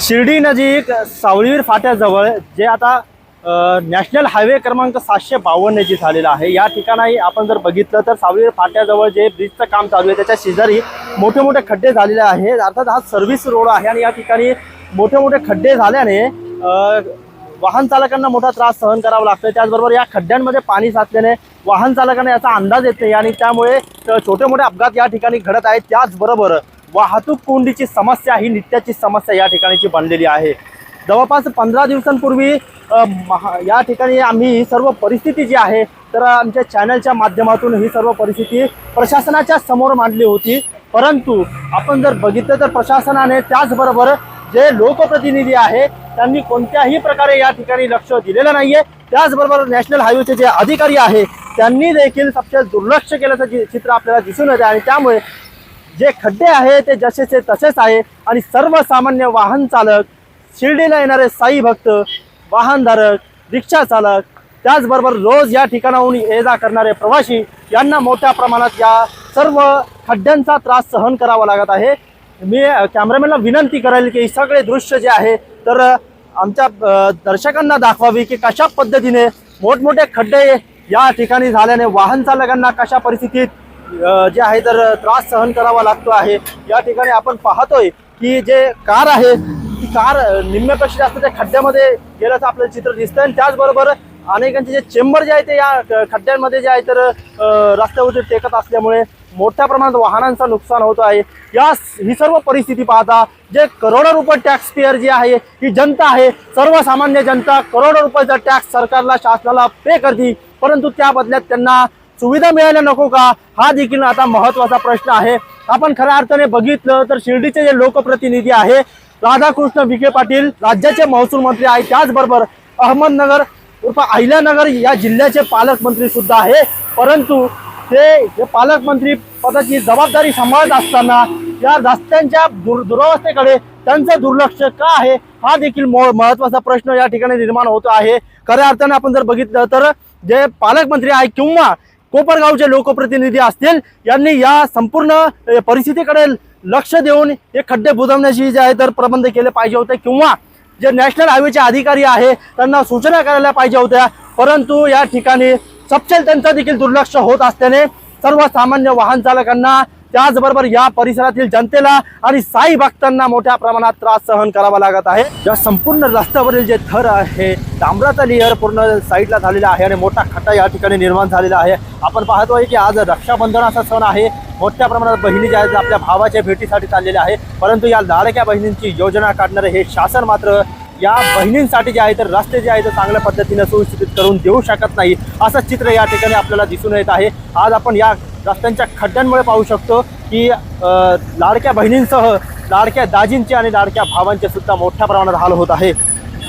शिर्डी नजीक सावळीवीर फाट्याजवळ जे आता नॅशनल हायवे क्रमांक सातशे बावन्न जे झालेलं आहे. या ठिकाणी आपण जर बघितलं तर सावळीवीर फाट्याजवळ जे ब्रिजचं काम चालू आहे त्याच्या शेजारी मोठे मोठे खड्डे झालेले आहेत. अर्थात हा सर्व्हिस रोड आहे आणि या ठिकाणी मोठे मोठे खड्डे झाल्याने वाहन चालकांना मोठा त्रास सहन करावा लागतो त्याचबरोबर या खड्ड्यांमध्ये पाणी साचल्याने वाहन चालकांना याचा अंदाज येत नाही आणि त्यामुळे छोटे मोठे अपघात या ठिकाणी घडत आहेत. त्याचबरोबर वाहतूक कोंडीची समस्या ही नित्याची समस्या या ठिकाणीची बनलेली आहे. जवळपास पंधरा दिवसांपूर्वी महा या ठिकाणी आम्ही ही सर्व परिस्थिती जी आहे तर आमच्या चॅनलच्या माध्यमातून ही सर्व परिस्थिती प्रशासनाच्या समोर मांडली होती. परंतु आपण जर बघितलं तर प्रशासनाने त्याचबरोबर जे लोकप्रतिनिधी आहे त्यांनी कोणत्याही प्रकारे या ठिकाणी लक्ष दिलेलं नाहीये. त्याचबरोबर नॅशनल हायवेचे जे अधिकारी आहे त्यांनी देखील सबसे दुर्लक्ष केल्याचं चित्र आपल्याला दिसून येते आणि त्यामुळे जे खड्डे आहे ते जसेचे तसेच आहे. आणि सर्वसामान्य वाहन चालक शिर्डीला येणारे साई भक्त वाहनधारक रिक्षा चालक त्याचबरोबर रोज या ठिकाणाहून ये जा करणारे प्रवासी यांना मोठ्या प्रमाणात या सर्व खड्ड्यांचा त्रास सहन करावा लागत आहे. मी कॅमेरामॅनला विनंती करेल की सगळे दृश्य जे आहे तर आमच्या दर्शकांना दाखवावी की कशा पद्धतीने मोठमोठे खड्डे या ठिकाणी झाल्याने वाहन चालकांना कशा परिस्थितीत जे आहे तर त्रास सहन करावा लागतो आहे. या ठिकाणी आपण पाहतोय की जे कार आहे ती कार निम्म्यापेक्षा जास्त त्या खड्ड्यामध्ये गेल्याचं आपल्याला चित्र दिसतं आणि त्याचबरोबर अनेकांचे जे चेंबर जे आहे ते या खड्ड्यांमध्ये जे आहे तर रस्त्यावरती टेकत असल्यामुळे मोठ्या प्रमाणात वाहनांचं नुकसान होत आहे. या ही सर्व परिस्थिती पाहता जे करोडो रुपये टॅक्स पेअर जी आहे ही जनता आहे सर्वसामान्य जनता करोडो रुपयाचा टॅक्स सरकारला शासनाला पे करते. परंतु त्या बदल्यात त्यांना सुविधा मिळायला नको का? हा देखील आता महत्त्वाचा प्रश्न आहे. आपण खऱ्या अर्थाने बघितलं तर शिर्डीचे जे लोकप्रतिनिधी आहे राधाकृष्ण विखे पाटील राज्याचे महसूल मंत्री आहे. त्याचबरोबर अहमदनगर उर्फ अहिल्यानगर या जिल्ह्याचे पालकमंत्री सुद्धा आहे. परंतु ते हे पालकमंत्री पदाची जबाबदारी सांभाळत असताना या रस्त्यांच्या दुर दुरवस्थेकडे त्यांचं दुर्लक्ष का आहे? हा देखील मो- महत्त्वाचा प्रश्न या ठिकाणी निर्माण होतो आहे. खऱ्या अर्थाने आपण जर बघितलं तर जे पालकमंत्री आहे किंवा कोपरगावचे लोकप्रतिनिधी असतील यांनी या संपूर्ण परिस्थितीकडे लक्ष देऊन हे खड्डे बुजवण्याची जे आहे तर प्रबंध केले पाहिजे होते. किंवा जे नॅशनल हायवेचे अधिकारी आहे त्यांना सूचना करायला पाहिजे होत्या. परंतु या ठिकाणी सपशेल त्यांचं देखील दुर्लक्ष होत असल्याने सर्वसामान्य वाहन चालकांना त्याचबरोबर या परिसरातील जनतेला आणि साई भक्तांना मोठ्या प्रमाणात त्रास सहन करावा लागत आहे. या संपूर्ण रस्त्यावरील जे थर आहे डांबराचा लेअर पूर्ण साईडला झालेला आहे आणि मोठा खड्डा या ठिकाणी निर्माण झालेला आहे. आपण पाहतोय की आज रक्षाबंधनाचा सण आहे. मोठ्या प्रमाणात बहिणी ज्या आहेत आपल्या भावाच्या भेटीसाठी चाललेल्या आहे परंतु या लाडक्या बहिणींची योजना काढणारे हे शासन मात्र या बहिणींसाठी जे आहे तर रस्ते जे आहे तर चांगल्या पद्धतीनं सुस्थितीत करून देऊ शकत नाही असं चित्र या ठिकाणी आपल्याला दिसून येत आहे. आज आपण या रस्त्यांच्या खड्ड्यांमुळे पाहू शकतो की लाडक्या बहिणींसह लाडक्या दाजींचे आणि लाडक्या भावांचे सुद्धा मोठ्या प्रमाणात हाल होत आहे.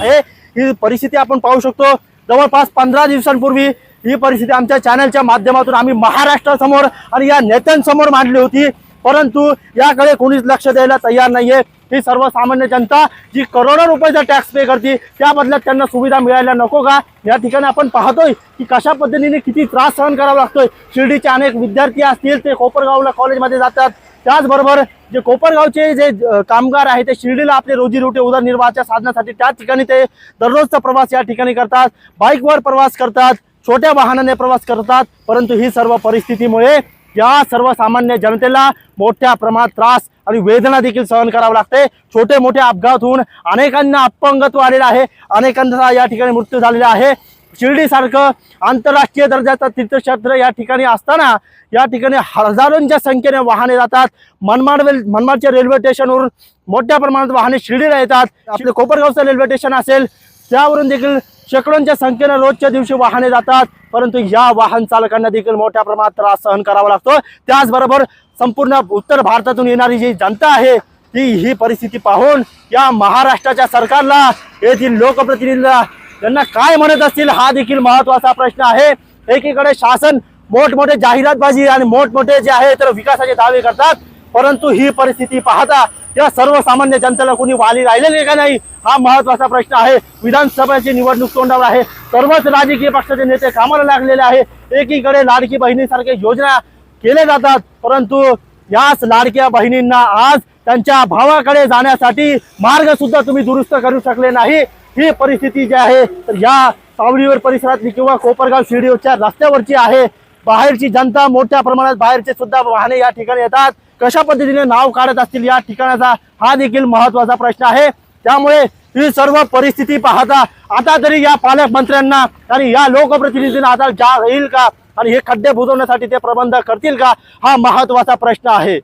हे ही परिस्थिती आपण पाहू शकतो. जवळपास पंधरा दिवसांपूर्वी ही परिस्थिती आमच्या चॅनलच्या माध्यमातून आम्ही महाराष्ट्रासमोर आणि या नेत्यांसमोर मांडली होती. परंतु याकडे कोणीच लक्ष द्यायला तयार नाहीये. ही सर्वसामान्य जनता जी करोडो रुपयाचा टॅक्स पे करते त्या बदल्यात त्यांना सुविधा मिळायला नको का? या ठिकाणी आपण पाहतोय की कशा पद्धतीने किती त्रास सहन करावा लागतोय. शिर्डीचे अनेक विद्यार्थी असतील ते कोपरगावला कॉलेजमध्ये जातात. त्याचबरोबर जे कोपरगावचे जे कामगार आहे ते शिर्डीला आपले रोजीरोटी उदरनिर्वाहाच्या साधनासाठी त्या ठिकाणी ते दररोजचा प्रवास या ठिकाणी करतात. बाईकवर प्रवास करतात छोट्या वाहनाने प्रवास करतात परंतु ही सर्व परिस्थितीमुळे या सर्वसामान्य जनतेला मोठ्या प्रमाणात त्रास आणि वेदना देखील सहन करावं लागते. छोटे मोठे अपघात होऊन अनेकांना अपंगत्व आलेलं आहे. अनेकांचा या ठिकाणी मृत्यू झालेला आहे. शिर्डीसारखं आंतरराष्ट्रीय दर्जाचं तीर्थक्षेत्र या ठिकाणी असताना या ठिकाणी हजारोंच्या संख्येने वाहने जातात. मनमाड मनमाडच्या रेल्वे स्टेशनवरून मोठ्या प्रमाणात वाहने शिर्डीला येतात. आपलं कोपरगावचं रेल्वे स्टेशन असेल त्यावरून देखील शेकडोंच्या संख्येनं रोजच्या दिवशी वाहने जातात. परंतु या वाहन चालकांना देखील मोठ्या प्रमाणात त्रास सहन करावा लागतो. त्याचबरोबर संपूर्ण उत्तर भारतातून येणारी जी जनता आहे ती ही परिस्थिती पाहून या महाराष्ट्राच्या सरकारला येथील लोकप्रतिनिधीला त्यांना काय म्हणत असतील हा देखील महत्त्वाचा प्रश्न आहे. एकीकडे शासन मोठमोठे जाहिरातबाजी आणि मोठमोठे जे आहे तर विकासाचे दावे करतात. परंतु ही परिस्थिती पाहता या सर्वसामान्य जनतेला कोणी वाली राहिलेले का नाही हा महत्त्वाचा प्रश्न आहे. विधानसभेची निवडणूक तोंडावर आहे. सर्वच राजकीय पक्षाचे नेते कामाला लागलेले आहे. एकीकडे लाडकी बहिणीसारखे योजना केल्या जातात परंतु याच लाडक्या बहिणींना आज त्यांच्या भावाकडे जाण्यासाठी मार्ग सुद्धा तुम्ही दुरुस्त करू शकले नाही. ही परिस्थिती जी आहे तर या सावळीवर परिसरातली किंवा कोपरगाव शिर्डीच्या रस्त्यावरची आहे. बाहेरची जनता मोठ्या प्रमाणात बाहेरचे सुद्धा वाहने या ठिकाणी येतात. कशा पद्धतीने नाव काढत असतील या ठिकाणाचा हा देखील महत्त्वाचा प्रश्न आहे. त्यामुळे ही सर्व परिस्थिती पाहता आता तरी या पालकमंत्र्यांना आणि या लोकप्रतिनिधींना आता जाग येईल का? आणि हे खड्डे बुजवण्यासाठी ते प्रबंध करतील का? हा महत्त्वाचा प्रश्न आहे.